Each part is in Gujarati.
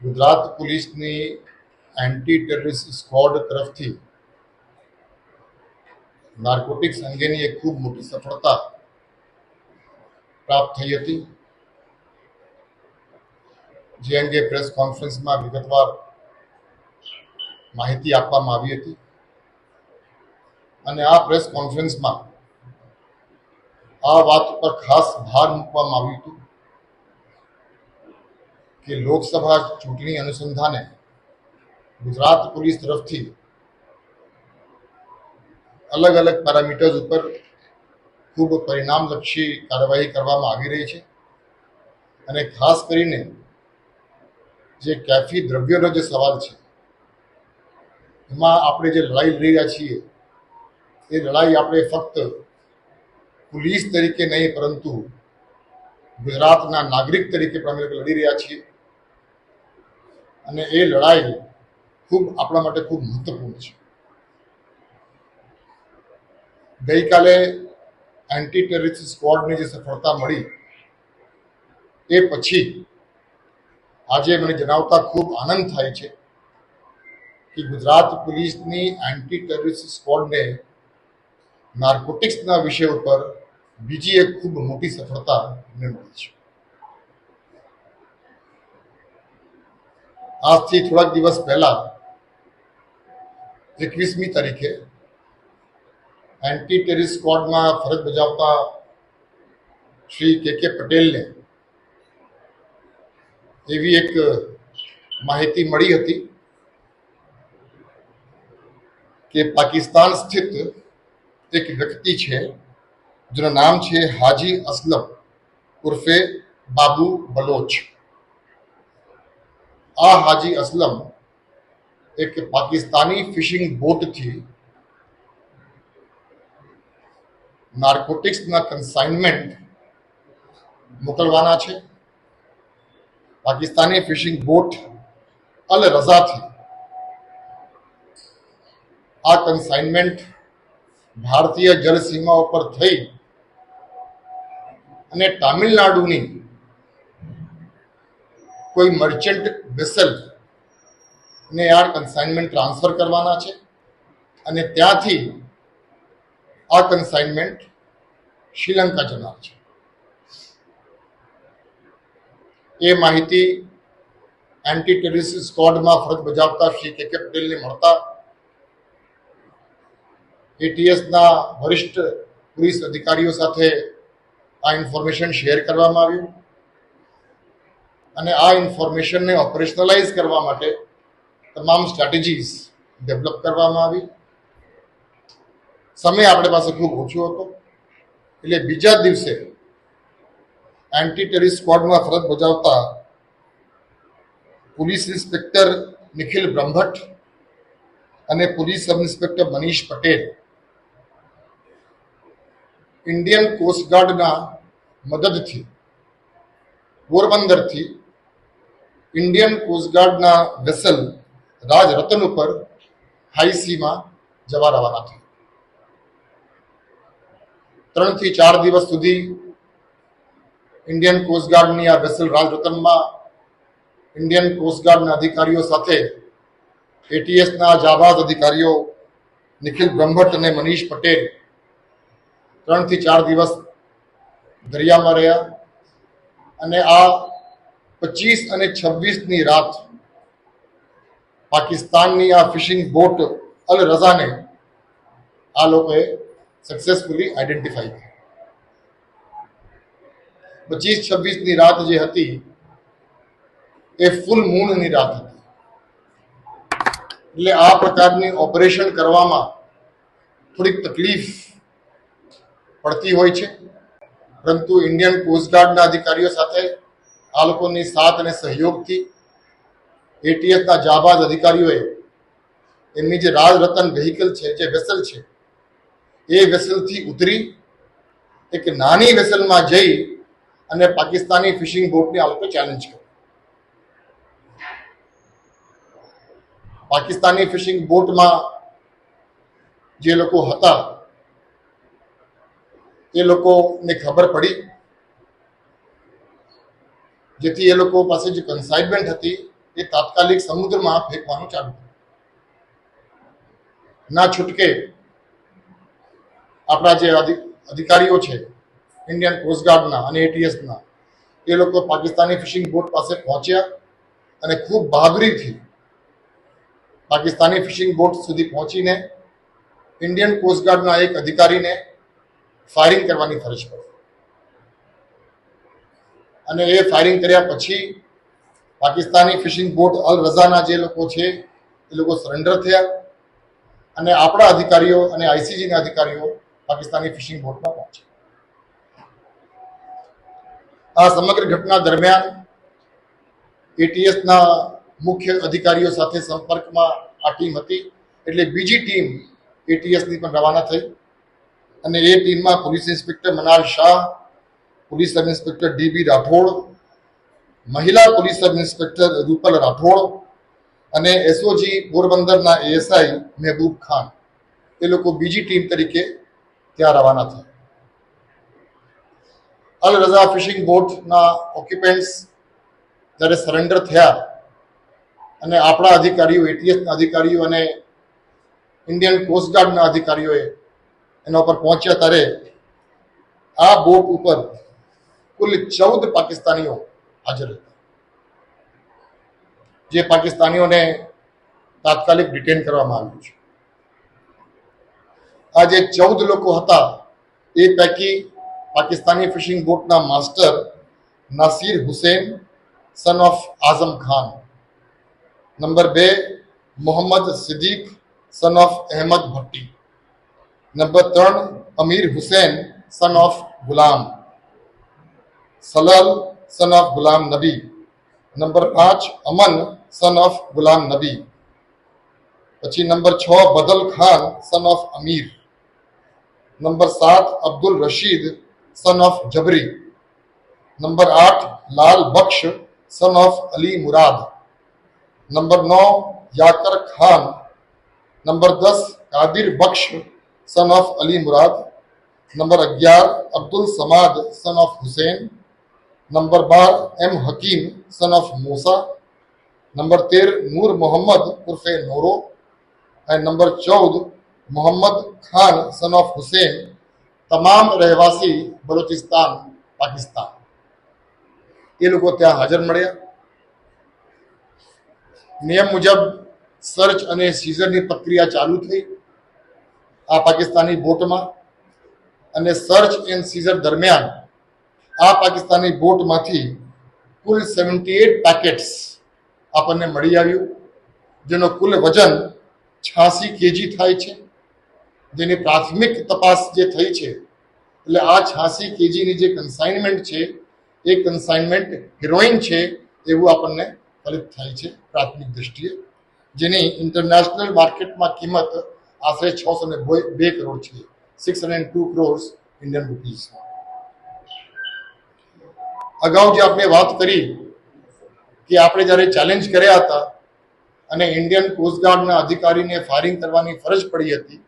ગુજરાત પોલીસની એન્ટી ટેરરિસ્ટ સ્કોડ તરફથી નાર્કોટિક્સ અંગેની એક ખૂબ મોટી સફળતા પ્રાપ્ત થઈ હતી. જે અંગે પ્રેસ કોન્ફરન્સમાં વિગતવાર માહિતી આપવામાં આવી હતી. અને આ પ્રેસ કોન્ફરન્સમાં આ વાત પર ખાસ ભાર મૂકવામાં આવ્યું હતું. કે લોકસભા ચૂંટણી અનુસંધાને ગુજરાત પોલીસ તરફથી અલગ અલગ પેરામીટર્સ ઉપર ખૂબ પરિણામલક્ષી કાર્યવાહી કરવામાં આવી રહી છે. અને ખાસ કરીને જે કેફી દ્રવ્યોનો જે સવાલ છે, એમાં આપણે જે લડાઈ લડી રહ્યા છીએ, એ લડાઈ આપણે ફક્ત પોલીસ તરીકે નહીં, પરંતુ ગુજરાતના નાગરિક તરીકે પણ અમે લડી રહ્યા છીએ. અને એ લડાઈ ખૂબ આપણા માટે ખૂબ મહત્વપૂર્ણ છે. ગઈકાલે એન્ટી ટેરરિસ્ટ સ્ક્વોડની જે સફળતા મળી, એ પછી આજે મને જણાવતા ખૂબ આનંદ થાય છે કે ગુજરાત પોલીસની એન્ટી ટેરરિસ્ટ સ્કવોડને નાર્કોટિક્સના વિષય ઉપર બીજી એક ખૂબ મોટી સફળતા મળી છે. આજથી થોડાક દિવસ પહેલા એકવીસમી તારીખે એન્ટી ટેરરિસ્ટ સ્ક્વોડમાં ફરજ બજાવતા શ્રી કે કે પટેલને એવી એક માહિતી મળી હતી કે પાકિસ્તાન સ્થિત એક વ્યક્તિ છે જેનું નામ છે હાજી અસલમ ઉર્ફે બાબુ બલોચ આ હાજી અસલમ એક પાકિસ્તાની ફિશિંગ બોટથી નાર્કોટિક્સના કન્સાઇનમેન્ટ મોકલવાના છે પાકિસ્તાની ફિશિંગ બોટ અલ રઝાથી આ કન્સાઇનમેન્ટ ભારતીય જળ સીમા ઉપર થઈ અને તામિલનાડુની કોઈ મર્ચન્ટ વેસલ ને આ કન્સાઇનમેન્ટ ટ્રાન્સફર કરવાના છે. અને ત્યાંથી આ કન્સાઇનમેન્ટ શ્રીલંકા જનાર છે. એ માહિતી એન્ટી ટેરરિસ્ટ સ્ક્વોડમાં ફરજ બજાવતા શ્રી કે કે પટેલને મળતા એટીએસના વરિષ્ઠ પોલીસ અધિકારીઓ સાથે આ ઇન્ફોર્મેશન શેર કરવામાં આવ્યું. અને આ ઇન્ફોર્મેશનને ઓપરેશનલાઇઝ કરવા માટે તમામ સ્ટ્રેટેજીસ ડેવલપ કરવામાં આવી. સમય આપણી પાસે ખૂબ ઓછો હતો. એટલે બીજા દિવસે એન્ટી ટેરિસ સ્કવોડમાં ફરજ બજાવતા પોલીસ ઇન્સ્પેક્ટર નિખિલ બ્રહ્મભટ્ટ અને police sub inspector Manish Patel Indian કોસ્ટગાર્ડના મદદથી પોરબંદરથી ઇન્ડિયન કોસ્ટગાર્ડના વેસલ રાજ રતન ઉપર હાઈ સીમાં જવા રવાના થયા. ત્રણથી ચાર દિવસ સુધી ઇન્ડિયન કોસ્ટગાર્ડની આ વેસલ રાજ રતનમાં ઇન્ડિયન કોસ્ટગાર્ડના અધિકારીઓ સાથે એટીએસના જાબાઝ અધિકારીઓ નિખિલ બ્રહ્મભટ્ટ અને મનીષ પટેલ ત્રણથી ચાર દિવસ દરિયામાં રહ્યા અને આ પચીસ અને છવ્વીસની રાત પાકિસ્તાનની આ ફિશિંગ બોટ અલ રઝાને આ લોકોએ સક્સેસફુલી આઈડેન્ટિફાઈ કરી. પચીસ, છવ્વીસની રાત જે હતી, એ ફૂલ મૂનની રાત હતી. એટલે આ પ્રકારની ઓપરેશન કરવામાં થોડીક તકલીફ પડતી હોય છે. પરંતુ ઇન્ડિયન કોસ્ટગાર્ડના અધિકારીઓ સાથે આ સાથ અને સહયોગથી એટીએસના જાબાજ અધિકારીઓએ એમની જે રાજરતન વેહિકલ છે, જે વેસલ છે, એ વેસલથી ઉતરી એક નાની વેસલમાં જઈ અને પાકિસ્તાની ફિશિંગ બોટને આ લોકો ચેલેન્જ કરી. પાકિસ્તાની ફિશિંગ બોટમાં જે લોકો હતા, એ લોકોને ખબર પડી જેથી એ લોકો પાસે જે કન્સાઇનમેન્ટ હતી, એ તાત્કાલિક સમુદ્રમાં ફેંકવાનું ચાલુ ના છૂટકે આપણા જે અધિકારીઓ છે ઇન્ડિયન કોસ્ટગાર્ડના અને એટીએસના એ લોકો પાકિસ્તાની ફિશિંગ બોટ પાસે પહોંચ્યા અને ખૂબ બહાદુરીથી પાકિસ્તાની ફિશિંગ બોટ સુધી પહોંચીને ઇન્ડિયન કોસ્ટગાર્ડના એક અધિકારીને ફાયરિંગ કરવાની ફરજ પડી. અને એ ફાયરિંગ કર્યા પછી પાકિસ્તાની ફિશિંગ બોટ અલ રઝાના જે લોકો છે, એ લોકો સરેન્ડર થયા. અને આપણા અધિકારીઓ અને આઈસીજીના અધિકારીઓ પાકિસ્તાની ફિશિંગ બોટમાં પહોંચ્યા. આ સમગ્ર ઘટના દરમિયાન એટીએસના મુખ્ય અધિકારીઓ સાથે સંપર્કમાં આ ટીમ હતી, એટલે બીજી ટીમ એટીએસની પણ રવાના થઈ. અને એ ટીમમાં police inspector Manar Shah police sub inspector DB Rathod, મહિલા police sub inspector Rupal Rathod અને એસઓજી પોરબંદરના એએસઆઈ મહેબૂબ ખાન. એ લોકો બીજી ટીમ તરીકે ત્યાં રવાના થયા. અલ રઝા ફિશિંગ બોટના ઓક્યુપેન્ટ્સ જ્યારે સરેન્ડર થયા અને આપણા અધિકારીઓ એટીએસના અધિકારીઓ અને ઇન્ડિયન કોસ્ટગાર્ડના અધિકારીઓએ એના ઉપર પહોંચ્યા ત્યારે આ બોટ ઉપર કુલ ચૌદ પાકિસ્તાનીઓ હાજર હતા જે પાકિસ્તાનીઓને તાત્કાલિક ડિટેન કરવામાં આવ્યું છે આ જે ચૌદ લોકો હતા એ પૈકી Pakistani fishing બોટના master Nasir Hussain son of Azam Khan number બે Mohammad Siddique son of Ahmed Bhatti number ત્રણ Amir Hussain son of Ghulam સલલ son of Ghulam Nabi number પાંચ અમન સન ઓફ ગુલામ નબી પછી નંબર છ Badal Khan son of Amir number સાત Abdul Rashid son of Jabri number આઠ Lal Bakhsh son of Ali Murad number નौ Yakar Khan number दस Kadir Bakhsh son of Ali Murad number ग्यारह Abdul Samad son of Hussain Number bar M Hakim son of Mosa. Number તેર, નૂર મોહમ્મદ ઉર્ફે નોરો. અને નંબર ચૌદ, મોહમ્મદ ખાન સન ઓફ હુસેન, તમામ રહેવાસી બલુચિસ્તાન, પાકિસ્તાન. એ લોકો ત્યાં હાજર મળ્યા. નિયમ મુજબ સર્ચ અને સીઝરની પ્રક્રિયા ચાલુ થઈ આ પાકિસ્તાની બોટમાં. અને સર્ચ એન્ડ સીઝર દરમિયાન આ પાકિસ્તાની બોટમાંથી કુલ સેવન્ટી એટ પેકેટ્સ આપણને મળી આવ્યું, જેનો કુલ વજન છ્યાસી કેજી થાય છે. જેની પ્રાથમિક તપાસ જે થઈ છે, એટલે આ છ્યાસી કેજીની જે કન્સાઇનમેન્ટ છે, એ કન્સાઇનમેન્ટ હિરોઈન છે એવું આપણને ફલિત થાય છે પ્રાથમિક દ્રષ્ટિએ. જેની ઇન્ટરનેશનલ માર્કેટમાં કિંમત આશરે છસો ને બે કરોડ છે six hundred two crores Indian rupees અગાઉ જે આપણે વાત કરી કે આપણે જ્યારે ચેલેન્જ કર્યા હતા અને ઇન્ડિયન કોસ્ટગાર્ડના અધિકારીને ફાયરિંગ કરવાની ફરજ પડી હતી,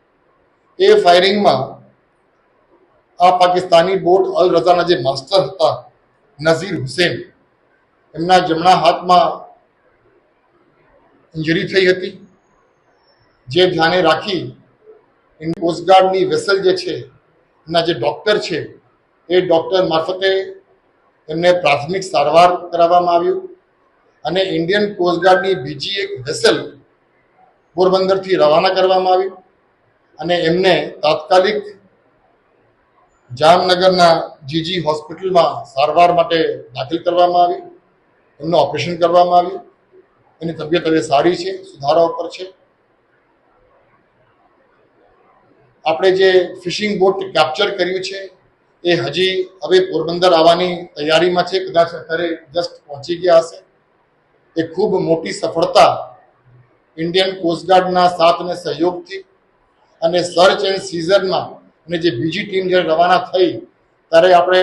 એ ફાયરિંગમાં આ પાકિસ્તાની બોટ અલ રઝાના જે માસ્ટર હતા, નઝીર હુસેન, એમના જમણા હાથમાં ઇન્જરી થઈ હતી. જે ધ્યાને રાખી કોસ્ટગાર્ડની વેસલ જે છે એના જે ડૉક્ટર છે, એ ડૉક્ટર મારફતે એમને પ્રાથમિક સારવાર કરાવવામાં આવ્યું અને ઇન્ડિયન કોસ્ટગાર્ડની બીજી એક વેસલ પોરબંદરથી રવાના કરવામાં આવી અને એમને તાત્કાલિક જામનગરના જીજી હોસ્પિટલમાં સારવાર માટે દાખલ કરવામાં આવી. એમનું ઓપરેશન કરવામાં આવ્યું. એની તબિયત હવે સારી છે સુધારા ઉપર છે. આપણે જે ફિશિંગ બોટ કેપ્ચર કર્યું છે એ હજી હવે પોરબંદર આવવાની તૈયારીમાં છે, કદાચ અત્યારે જસ્ટ પહોંચી ગયા હશે. એ ખૂબ મોટી સફળતા ઇન્ડિયન કોસ્ટગાર્ડના સાથ અને સહયોગથી અને સર્ચ એન્ડ સીઝરમાં અને જે બીજી ટીમ જ્યારે રવાના થઈ, ત્યારે આપણે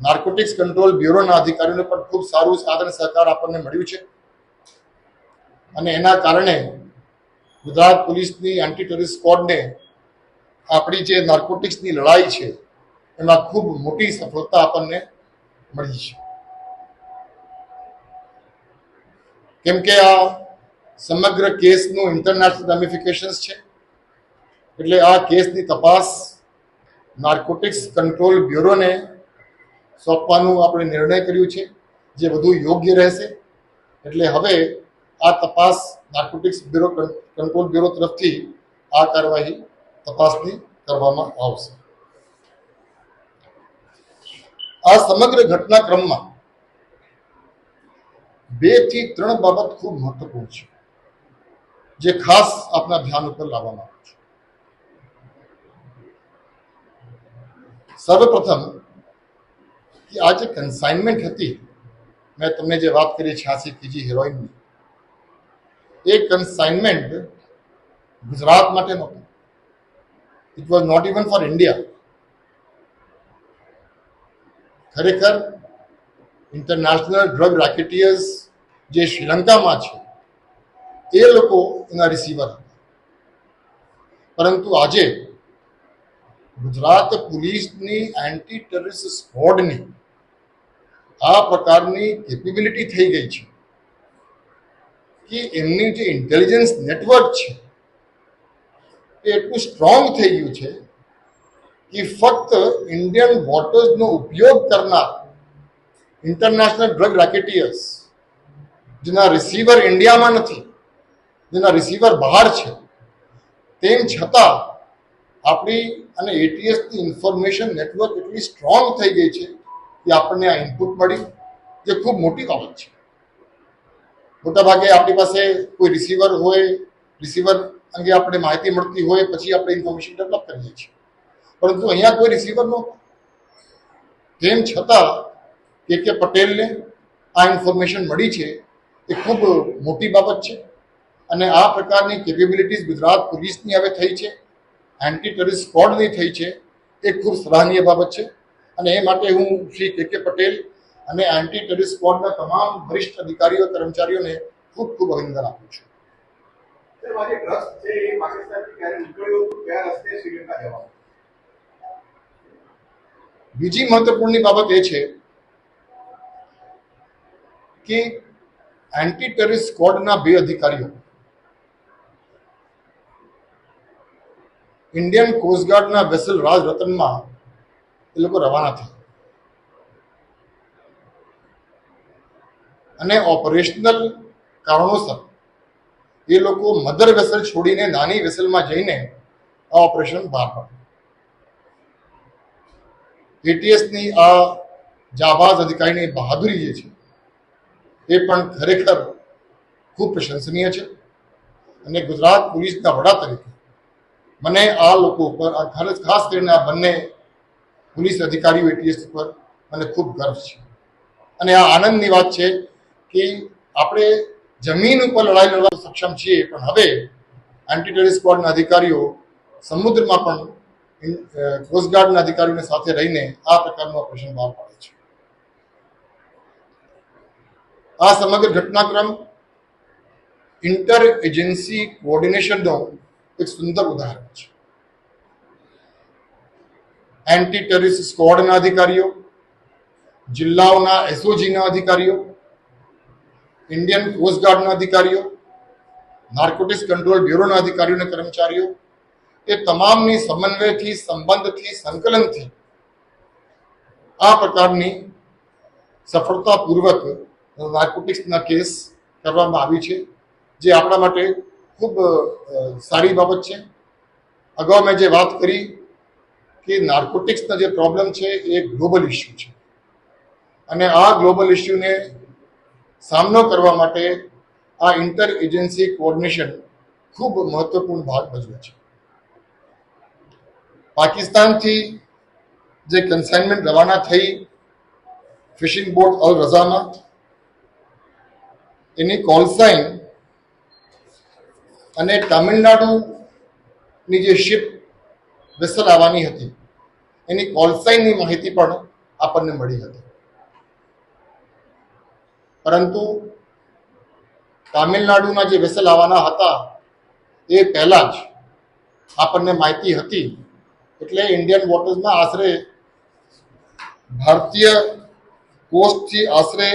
નાર્કોટિક્સ કંટ્રોલ બ્યુરોના અધિકારીઓને પણ ખૂબ સારું સાથ અને સહકાર આપણને મળ્યું છે. અને એના કારણે ગુજરાત પોલીસની એન્ટી ટેરરિસ્ટ સ્કોડને આપણી જે નાર્કોટિક્સની લડાઈ છે એમાં ખૂબ મોટી સફળતા આપણને મળી છે. કેમ કે આ સમગ્ર કેસનું ઇન્ટરનેશનલ રેમિફિકેશન્સ છે. એટલે આ કેસની તપાસ નાર્કોટિક્સ કંટ્રોલ બ્યુરોને સોંપવાનું આપણે નિર્ણય કર્યું છે, જે વધુ યોગ્ય રહેશે. એટલે હવે આ તપાસ નાર્કોટિક્સ બ્યુરો કંટ્રોલ બ્યુરો તરફથી આ કાર્યવાહી તપાસની કરવામાં આવશે. આ સમગ્ર ઘટનાક્રમમાં બેથી ત્રણ બાબત ખૂબ મહત્વપૂર્ણ છે જે ખાસ આપના ધ્યાન ઉપર લાવવામાં આવે છે સર્વપ્રથમ કે આ જે કન્સાઇનમેન્ટ હતી મેં તમને જે વાત કરી છ્યાસી કેજી હિરોઈનની એ કન્સાઇનમેન્ટ ગુજરાત માટે નહોતું it was not even for India ખરેખર ઇન્ટરનેશનલ ડ્રગ રેકેટિયર્સ જે શ્રીલંકામાં છે, એ લોકો એના રિસીવર હતા. પરંતુ આજે ગુજરાત પોલીસની એન્ટી ટેરરિસ્ટ સ્કોડની આ પ્રકારની કેપેબિલિટી થઈ ગઈ છે કે એમની જે ઇન્ટેલિજન્સ નેટવર્ક છે, એ એટલું સ્ટ્રોંગ થઈ ગયું છે કે ફક્ત ઇન્ડિયન વોટર્સનો ઉપયોગ કરનાર ઇન્ટરનેશનલ ડ્રગ રેકેટિયર્સ જેના રિસીવર ઇન્ડિયામાં નથી જેના રિસીવર બહાર છે તેમ છતાં આપણી અને એટીએસની ઇન્ફોર્મેશન નેટવર્ક એટલી સ્ટ્રોંગ થઈ ગઈ છે કે આપણને આ ઇનપુટ મળી જે ખૂબ મોટી બાબત છે મોટાભાગે આપણી પાસે કોઈ રિસીવર હોય રિસીવર અંગે આપણે માહિતી મળતી હોય પછી આપણે ઇન્ફોર્મેશન ડેવલપ કરીએ છીએ પરંતુ અહીંયા કોઈ રિસીવર નહોતો તેમ છતાં કે કે પટેલને આ ઇન્ફોર્મેશન મળી છે, એ ખૂબ મોટી બાબત છે. અને આ પ્રકારની કેપેબિલિટીઝ ગુજરાત પોલીસની હવે થઈ છે એન્ટી ટેરરિસ્ટ સ્કોડની થઈ છે, એ ખૂબ સરાહનીય બાબત છે. અને એ માટે હું શ્રી કે કે પટેલ અને એન્ટી ટેરરિસ્ટ સ્કોડના તમામ વરિષ્ઠ અધિકારીઓ, કર્મચારીઓને ખૂબ ખૂબ અભિનંદન આપું છું. પાકિસ્તાનથી બીજી મહત્વપૂર્ણ બાબત એ છે કે એન્ટી ટેરરિસ્ટ સ્કોડના બે અધિકારીઓ ઇન્ડિયન કોસ્ટગાર્ડના વેસલ રાજ રતનમાં એ લોકો રવાના થયા. અને ઓપરેશનલ કારણોસર એ લોકો મધર વેસલ છોડીને નાની વેસલમાં જઈને આ ઓપરેશન બહાર પાડ્યું. એટીએસની આ જાબાઝ અધિકારીની બહાદુરી જે છે, એ પણ ખરેખર ખૂબ પ્રશંસનીય છે અને ગુજરાત પોલીસના વડા તરીકે મને આ લોકો ઉપર ખાસ કરીને આ બંને પોલીસ અધિકારીઓ એટીએસ ઉપર મને ખૂબ ગર્વ છે. અને આ આનંદની વાત છે કે આપણે જમીન ઉપર લડાઈ લડવા સક્ષમ છીએ, પણ હવે એન્ટી ટેરરિસ્ટ સ્કવોડના અધિકારીઓ સમુદ્રમાં પણ કોસ્ટગાર્ડના અધિકારીઓને સાથે રહીને આ પ્રકારનું ઓપરેશન બહાર પાડે છે. આ સમગ્ર ઘટનાક્રમ ઇન્ટર એજન્સી કોઓર્ડિનેશનનો એક સુંદર ઉદાહરણ છે. એન્ટી ટેરરિસ્ટ સ્ક્વોડના અધિકારીઓ, જિલ્લાઓના એસઓજીના અધિકારીઓ, ઇન્ડિયન કોસ્ટગાર્ડના અધિકારીઓ, નાર્કોટિક્સ કંટ્રોલ બ્યુરોના અધિકારીઓ અને કર્મચારીઓ એ તમામની સમન્વયથી, સંબંધથી, સંકલનથી આ પ્રકારની સફળતાપૂર્વક નાર્કોટિક્સના કેસ કરવામાં આવી છે, જે આપણા માટે ખૂબ સારી બાબત છે. અગાઉ મેં જે વાત કરી કે નાર્કોટિક્સના જે પ્રોબ્લેમ છે એ ગ્લોબલ ઇસ્યુ છે. અને આ ગ્લોબલ ઇસ્યુને સામનો કરવા માટે આ ઇન્ટર એજન્સી કોઓર્ડિનેશન ખૂબ મહત્વપૂર્ણ ભાગ ભજવે છે. પાકિસ્તાનથી જે કન્સાઇનમેન્ટ રવાના થઈ ફિશિંગ બોટ અલ રઝામાં, એની કોલ સાઇન અને તામિલનાડુની જે શિપ વેસલ આવવાની હતી, એની કોલસાઇનની માહિતી પણ આપણને મળી હતી. પરંતુ તામિલનાડુના જે વેસલ આવવાના હતા, એ પહેલાં જ આપણને માહિતી હતી એટલે ઇન્ડિયન વોટર્સમાં આશરે ભારતીય કોસ્ટથી આશરે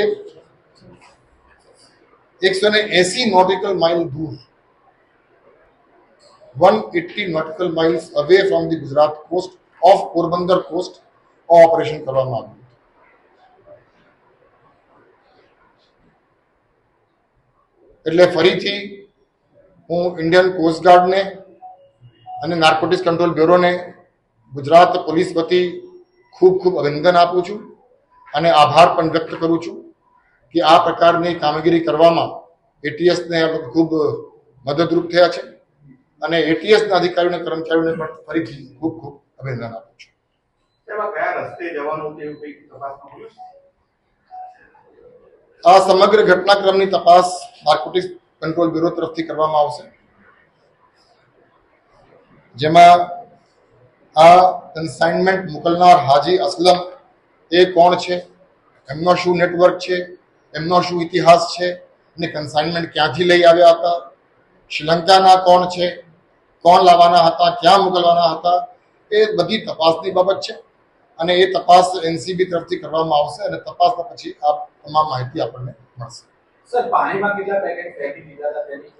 એકસો ને એસી નોટિકલ માઇલ દૂર. One eighty nautical miles away from the Gujarat coast of Porbandar coast operation કરવામાં આવ્યું. એટલે ફરીથી હું ઇન્ડિયન કોસ્ટગાર્ડને અને નાર્કોટિક્સ કંટ્રોલ બ્યુરોને ગુજરાત પોલીસ વતી ખૂબ ખૂબ અભિનંદન આપું છું અને આભાર પણ વ્યક્ત કરું છું કે આ પ્રકારની કામગીરી કરવામાં એટીએસને ખૂબ મદદરૂપ થયા છે અને એટીએસના અધિકારીઓને કર્મચારીઓને પણ ફરીથી ખૂબ ખૂબ અભિનંદન આપું છું? આ સમગ્ર ઘટનાક્રમની તપાસ નાર્કોટિક્સ કંટ્રોલ બ્યુરો તરફથી કરવામાં આવશે જેમાં આ કન્સાઇનમેન્ટ મોકલનાર હાજી અસલમ એ કોણ છે? એમનો શું નેટવર્ક છે? એમનો શું ઇતિહાસ છે? અને કન્સાઇનમેન્ટ ક્યાંથી લઈ આવ્યા હતા? શ્રીલંકાના કોણ છે? કોણ લાવવાના હતા? ક્યાં મોકલવાના હતા? એ બધી તપાસની બાબત છે. અને એ તપાસ એનસીબી તરફથી કરવામાં આવશે અને તપાસના પછી આ તમામ માહિતી આપણને મળશે. સર પાણીમાં કેટલા પેકેટ ફેંકી દીધા હતા? તેની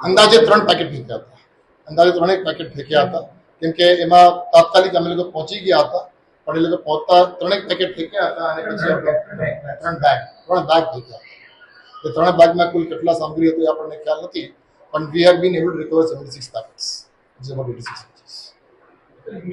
અંદાજે ત્રણ પેકેટ ફેંક્યા હતા. અંદાજે ત્રણેક પેકેટ ફેંક્યા હતા. કેમ કે એમાં તાત્કાલિક અમે લોકો પહોંચી ગયા હતા, પણ એ લોકો પહોંચતા ત્રણેક પેકેટ થઈ ગયા હતા અને પછી ત્રણ બેગ ત્રણ બેગ થઈ ગયા. એ ત્રણ બેગમાં કુલ કેટલા સામગ્રી હતી આપણને ખ્યાલ નથી, પણ we have been able recover seventy six packets six